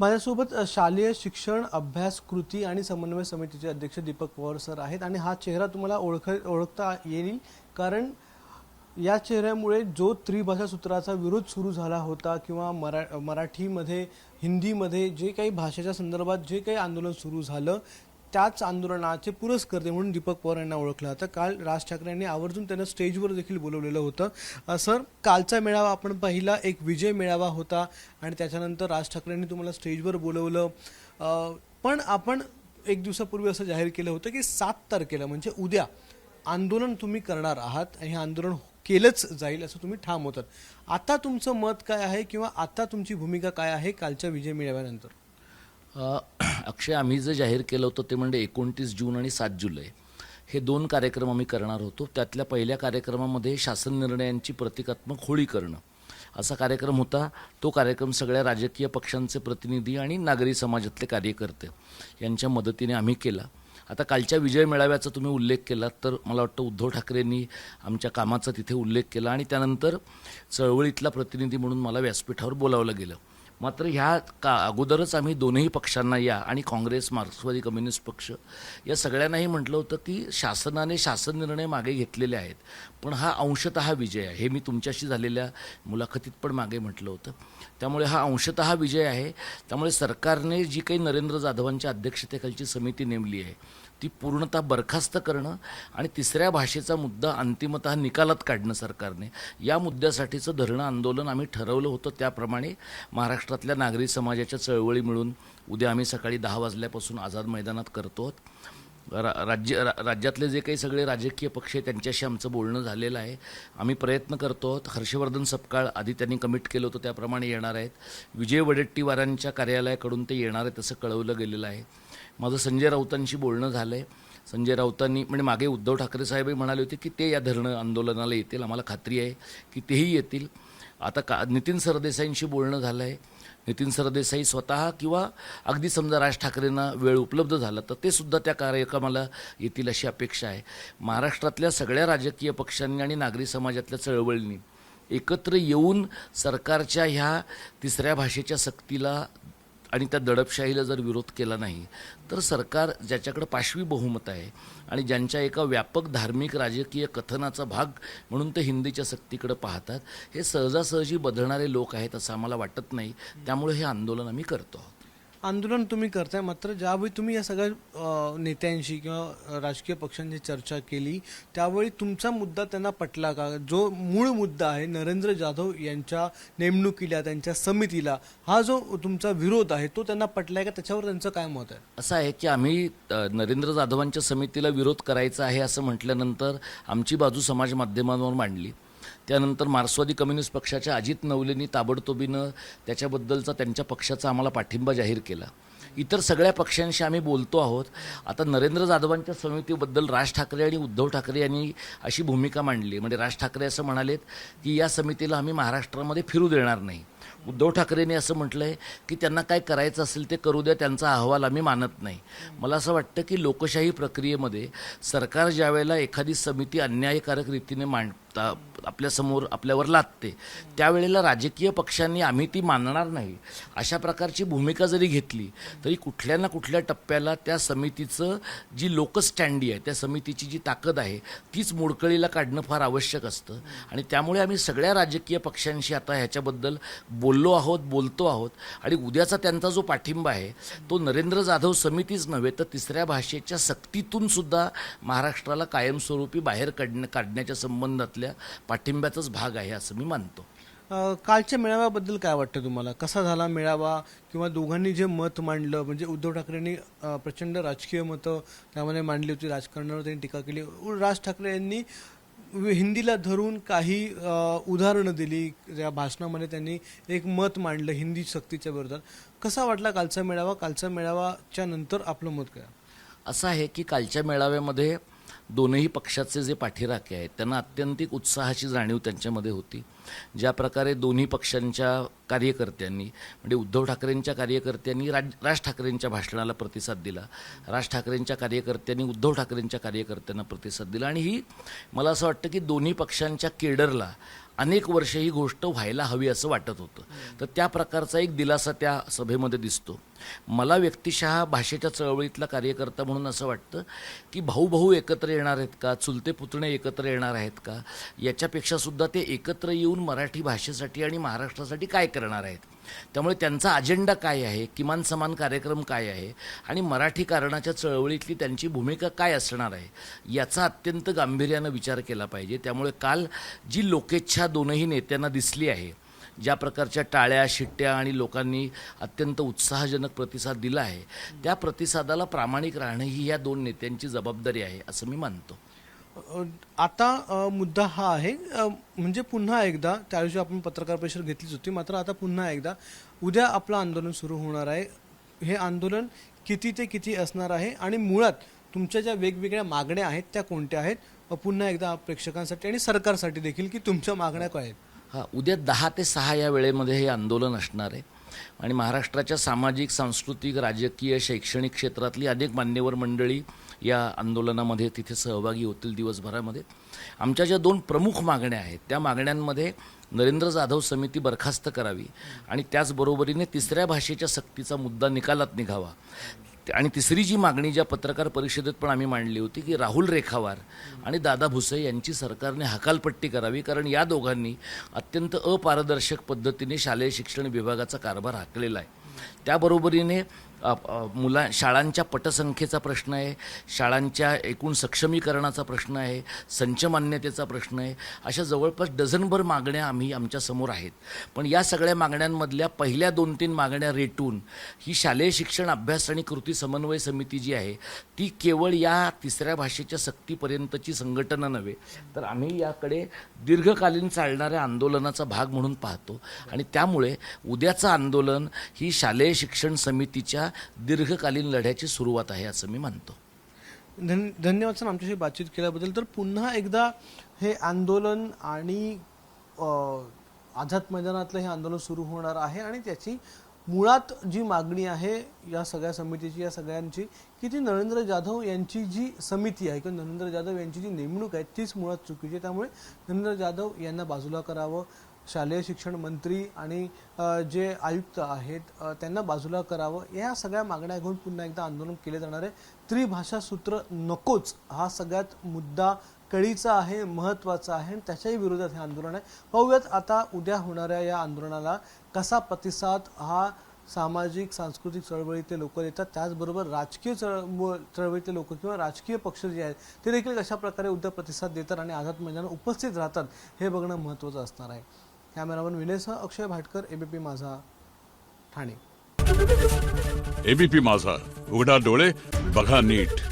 माझ्यासोबत शालेय शिक्षण अभ्यास कृती आणि समन्वय समितीचे अध्यक्ष दीपक पवार सर आहेत आणि हा चेहरा तुम्हाला ओळख ओळखता येईल. कारण या चेहऱ्यामुळे जो त्रिभाषा सूत्राचा विरोध सुरू झाला होता किंवा मरा मराठीमध्ये हिंदीमध्ये जे काही भाषेच्या संदर्भात जे काही आंदोलन सुरू झालं त्याच आंदोलनाचे पुरस्कर्ते म्हणून दीपक पवार यांना ओळखलं होतं काल राज ठाकरे यांनी आवर्जून त्यांना स्टेजवर देखील बोलवलेलं होतं. सर कालचा मेळावा आपण पाहिला एक विजय मेळावा होता आणि त्याच्यानंतर राज ठाकरेंनी तुम्हाला स्टेजवर बोलवलं. पण आपण एक दिवसापूर्वी असं जाहीर केलं होतं की सात तारखेला म्हणजे उद्या आंदोलन तुम्ही करणार आहात आणि हे आंदोलन केलंच जाईल असं तुम्ही ठाम होतात. आता तुमचं मत काय आहे किंवा आता तुमची भूमिका काय आहे कालच्या विजय मेळाव्यानंतर? अक्षय आम्ही जे जाहीर केलं होतं ते म्हणजे एकोणतीस जून आणि सात जुलै. हे दोन कार्यक्रम आम्ही करणार होतो. त्यातल्या पहिल्या कार्यक्रमामध्ये शासन निर्णयांची प्रतिकात्मक होळी करणं. असा कार्यक्रम होता. तो कार्यक्रम सगळ्या राजकीय पक्षांचे प्रतिनिधी आणि नागरी समाजातले कार्यकर्ते यांच्या मदतीने आम्ही केला. आता कालच्या विजय मेळाव्याचा तुम्ही उल्लेख केला तर मला वाटतं उद्धव ठाकरेंनी आमच्या कामाचा तिथे उल्लेख केला आणि त्यानंतर चळवळीतला प्रतिनिधी म्हणून मला व्यासपीठावर बोलावलं गेलं. मात्र ह्या का अगोदरच आम्ही दोनही पक्षांना या आणि काँग्रेस मार्क्सवादी कम्युनिस्ट पक्ष या सगळ्यांनाही म्हटलं होतं की शासनाने शासन निर्णय मागे घेतलेले आहेत. पण हा अंशतः विजय आहे. हे मी तुमच्याशी झालेल्या मुलाखतीत पण मागे म्हटलं होतं. त्यामुळे हा अंशतः विजय आहे. त्यामुळे सरकारने जी काही नरेंद्र जाधवांच्या अध्यक्षतेखालची समिती नेमली आहे ती पूर्णतः बरखास्त करणं आणि तिसऱ्या भाषेचा मुद्दा अंतिमतः निकालात काढणं सरकारने. या मुद्द्यासाठीचं धरणं आंदोलन आम्ही ठरवलं होतं त्याप्रमाणे महाराष्ट्रातल्या नागरी समाजाच्या चळवळी मिळून उद्या आम्ही सकाळी दहा वाजल्यापासून आझाद मैदानात करतो आहोत. रा राज्य रा राज्यातले जे काही सगळे राजकीय पक्ष आहे त्यांच्याशी आमचं बोलणं झालेलं आहे. आम्ही प्रयत्न करतो आहोत. हर्षवर्धन सपकाळ आधी त्यांनी कमिट केलं होतं त्याप्रमाणे येणार आहेत. विजय वडेट्टीवारांच्या कार्यालयाकडून ते येणार आहेत असं कळवलं गेलेलं आहे. माझं संजय राऊतांशी बोलणं झालं आहे संजय राऊतांनी म्हणजे मागे उद्धव ठाकरे साहेबही म्हणाले होते की ते या धरणं आंदोलनाला येतील आम्हाला खात्री आहे की तेही येतील. आता का नितीन सरदेसाईंशी बोलणं झालं आहे नितीन सरदेसाई स्वतः किंवा अगदी समजा राज ठाकरेंना वेळ उपलब्ध झाला तर ते सुद्धा त्या कार्यक्रमाला येतील अशी अपेक्षा आहे. महाराष्ट्रातल्या सगळ्या राजकीय पक्षांनी आणि नागरी समाजातल्या चळवळींनी एकत्र येऊन सरकारच्या ह्या तिसऱ्या भाषेच्या सक्तीला आणि त्या दडपशाहीला जर विरोध केला नाही तर सरकार ज्याच्याकडे पाशवी बहुमत आहे आणि ज्यांच्या एका व्यापक धार्मिक राजकीय कथनाचा भाग म्हणून ते हिंदीच्या सक्तीकडे पाहतात हे सहजासहजी बदलणारे लोक आहेत असं आम्हाला वाटत नाही. त्यामुळे हे आंदोलन आम्ही करतो आहोत. आंदोलन तुम्ही करताय मात्र ज्यावेळी तुम्ही या सगळ्या नेत्यांशी किंवा राजकीय पक्षांची चर्चा केली त्यावेळी तुमचा मुद्दा त्यांना पटला का? जो मूळ मुद्दा आहे नरेंद्र जाधव यांच्या नेमणुकीला त्यांच्या समितीला हा जो तुमचा विरोध आहे तो त्यांना पटलाय का? त्याच्यावर त्यांचं काय मत आहे? असं आहे की आम्ही नरेंद्र जाधवांच्या समितीला विरोध करायचा आहे असं म्हटल्यानंतर आमची बाजू समाज माध्यमांवर मांडली. त्यानंतर मार्क्सवादी कम्युनिस्ट पक्षाच्या अजित नवलेंनी ताबडतोबीनं त्याच्याबद्दलचा त्यांच्या पक्षाचा आम्हाला पाठिंबा जाहीर केला. इतर सगळ्या पक्षांशी आम्ही बोलतो आहोत. आता नरेंद्र जाधवांच्या समितीबद्दल राज ठाकरे आणि उद्धव ठाकरे यांनी अशी भूमिका मांडली. म्हणजे राज ठाकरे असं म्हणालेत की या समितीला आम्ही महाराष्ट्रामध्ये फिरू देणार नाही. उद्धव ठाकरेंनी असं म्हटलं आहे की त्यांना काय करायचं असेल ते करू द्या त्यांचा अहवाल आम्ही मानत नाही. मला असं वाटतं की लोकशाही प्रक्रियेमध्ये सरकार ज्यावेळेला एखादी समिती अन्यायकारक रीतीने मांड आपल्यासमोर आपल्यावर लादते. त्यावेळेला राजकीय पक्षांनी आम्ही ती मानणार नाही. अशा प्रकारची भूमिका जरी घेतली तरी कुठल्या ना कुठल्या टप्प्याला त्या समितीचं जी लोकस्टँडी आहे त्या समितीची जी ताकद आहे तीच मोडकळीला काढणं फार आवश्यक असतं. आणि त्यामुळे आम्ही सगळ्या राजकीय पक्षांशी आता ह्याच्याबद्दल बोललो आहोत बोलतो आहोत. आणि उद्याचा त्यांचा जो पाठिंबा आहे तो नरेंद्र जाधव समितीच नव्हे तर तिसऱ्या भाषेच्या सक्तीतून सुद्धा महाराष्ट्राला कायमस्वरूपी बाहेर काढण्या काढण्याच्या संबंधातल्या पाठिंब्याचाच भाग आहे असं मी मानतो. कालच्या मेळाव्याबद्दल काय वाटतं तुम्हाला? कसा झाला मेळावा किंवा दोघांनी जे मत मांडलं? म्हणजे उद्धव ठाकरेंनी प्रचंड राजकीय मतं त्यामध्ये मांडली होती राजकारणावर त्यांनी टीका केली. उ- राज ठाकरे यांनी हिंदीला धरून काही उदाहरणं दिली. त्या भाषणामध्ये त्यांनी एक मत मांडलं हिंदी सक्तीच्या विरोधात. कसा वाटला कालचा मेळावा? कालच्या मेळावाच्या नंतर आपलं मत काय? असं आहे की कालच्या मेळाव्यामध्ये दोनही पक्षाचे जे पाठीराखे आहेत त्यांना अत्यंतिक उत्साहाची जाणीव त्यांच्यामध्ये होती. ज्या प्रकारे दोन्ही पक्षांच्या कार्यकर्त्यांनी म्हणजे उद्धव ठाकरेंच्या कार्यकर्त्यांनी राज राज ठाकरेंच्या भाषणाला प्रतिसाद दिला. राज ठाकरेंच्या कार्यकर्त्यांनी उद्धव ठाकरेंच्या कार्यकर्त्यांना प्रतिसाद दिला. आणि ही मला असं वाटतं की दोन्ही पक्षांच्या केडरला अनेक वर्ष ही गोष्ट व्हायला हवी असं वाटत होतं. तर त्या प्रकारचा एक दिलासा त्या सभेमध्ये दिसतो. मला व्यक्तिशः भाषेच्या चळवळीतला कार्यकर्ता म्हणून असं वाटतं की भाऊ भाऊ एकत्र येणार आहेत का? चुलते पुतणे एकत्र येणार आहेत का? याच्यापेक्षा सुद्धा ते एकत्र येऊन मराठी भाषेसाठी आणि महाराष्ट्रासाठी काय करणार आहेत? त्यामुळे त्यांचा अजेंडा काय आहे किमान समान कार्यक्रम काय आहे आणि मराठी कारणाच्या चळवळीतली त्यांची भूमिका काय असणार आहे याचा अत्यंत गांभीर्यानं विचार केला पाहिजे. त्यामुळे काल जी लोकेच्छा दोनही नेत्यांना दिसली आहे ज्या प्रकारच्या टाळ्या शिट्ट्या आणि लोकांनी अत्यंत उत्साहजनक प्रतिसाद दिला आहे त्या प्रतिसादाला प्रामाणिक राहणं ही या दोन नेत्यांची जबाबदारी आहे असं मी मानतो. आता मुद्दा हा आहे म्हणजे पुन्हा एकदा त्या दिवशी आपण पत्रकार परिषद घेतलीच होती मात्र आता पुन्हा एकदा उद्या आपलं आंदोलन सुरू होणार आहे. हे आंदोलन किती ते किती असणार आहे आणि मुळात तुमच्या ज्या वेगवेगळ्या मागण्या आहेत त्या कोणत्या आहेत पुन्हा एकदा प्रेक्षकांसाठी आणि सरकारसाठी देखील की तुमच्या मागण्या काय आहेत? हा उद्या दहा ते सहा या वेळेमध्ये हे आंदोलन असणार आहे. आणि महाराष्ट्राच्या सामाजिक सांस्कृतिक राजकीय शैक्षणिक क्षेत्रातली अनेक मान्यवर मंडळी या आंदोलनामध्ये तिथे सहभागी होतील दिवसभरामध्ये. आमच्या ज्या दोन प्रमुख मागण्या आहेत त्या मागण्यांमध्ये नरेंद्र जाधव समिती बरखास्त करावी आणि त्याचबरोबरीने तिसऱ्या भाषेच्या सक्तीचा मुद्दा निकालात निघावा. आणि तिसरी जी मागणी ज्या पत्रकार परिषदेत पण आम्ही मांडली होती की राहुल रेखावार आणि दादा भुसे यांची सरकारने हकालपट्टी करावी कारण या दोघांनी अत्यंत अपारदर्शक पद्धतीने शालेय शिक्षण विभागाचा कारभार हाकलेला आहे. त्याबरोबरीने मुला शाळांच्या पटसंख्येचा प्रश्न आहे शाळांच्या एकूण सक्षमीकरणाचा प्रश्न आहे संच मान्यतेचा प्रश्न आहे अशा जवळपास डझनभर मागण्या आम्ही आमच्यासमोर आहेत. पण या सगळ्या मागण्यांमधल्या पहिल्या दोन तीन मागण्या रेटून ही शालेय शिक्षण अभ्यास आणि कृती समन्वय समिती जी आहे ती केवळ या तिसऱ्या भाषेच्या सक्तीपर्यंतची संघटना नव्हे तर आम्ही याकडे दीर्घकालीन चालणाऱ्या आंदोलनाचा भाग म्हणून पाहतो. आणि त्यामुळे उद्याचं आंदोलन ही शालेय शिक्षण समितीच्या दीर्घकालीन लढ्याची सुरुवात आहे असं मी मानतो धन धन्यवाद सर आमच्याशी बातचीत केल्याबद्दल. तर पुन्हा एकदा हे आंदोलन आणि आझाद मैदानातलं हे आंदोलन सुरू होणार आहे आणि त्याची मुळात जी मागणी आहे या सगळ्या समितीची या सगळ्यांची की ती नरेंद्र जाधव यांची जी समिती आहे किंवा नरेंद्र जाधव यांची जी नेमणूक आहे तीच मुळात चुकीची आहे. त्यामुळे नरेंद्र जाधव यांना बाजूला करावं. शालेय शिक्षण मंत्री आणि जे आयुक्त आहेत त्यांना बाजूला करावं. या सगळ्या मागण्या घेऊन पुन्हा एकदा आंदोलन केले जाणार आहे. त्रिभाषा सूत्र नकोच हा सगळ्यात मुद्दा कळीचा आहे महत्त्वाचा आहे आणि त्याच्याही विरोधात हे आंदोलन आहे. पाहूयात आता उद्या होणाऱ्या या आंदोलनाला कसा प्रतिसाद हा सामाजिक सांस्कृतिक चळवळीतले लोक देतात त्याचबरोबर राजकीय चळ चळवळीतले लोक किंवा राजकीय पक्ष जे आहेत ते देखील कशा प्रकारे उद्या प्रतिसाद देतात आणि आझाद मैदानात उपस्थित राहतात हे बघणं महत्त्वाचं असणार आहे. कॅमेरामन विनयसह अक्षय भाटकर एबीपी माझा ठाणे. एबीपी माझा. उघडा डोळे बघा नीट.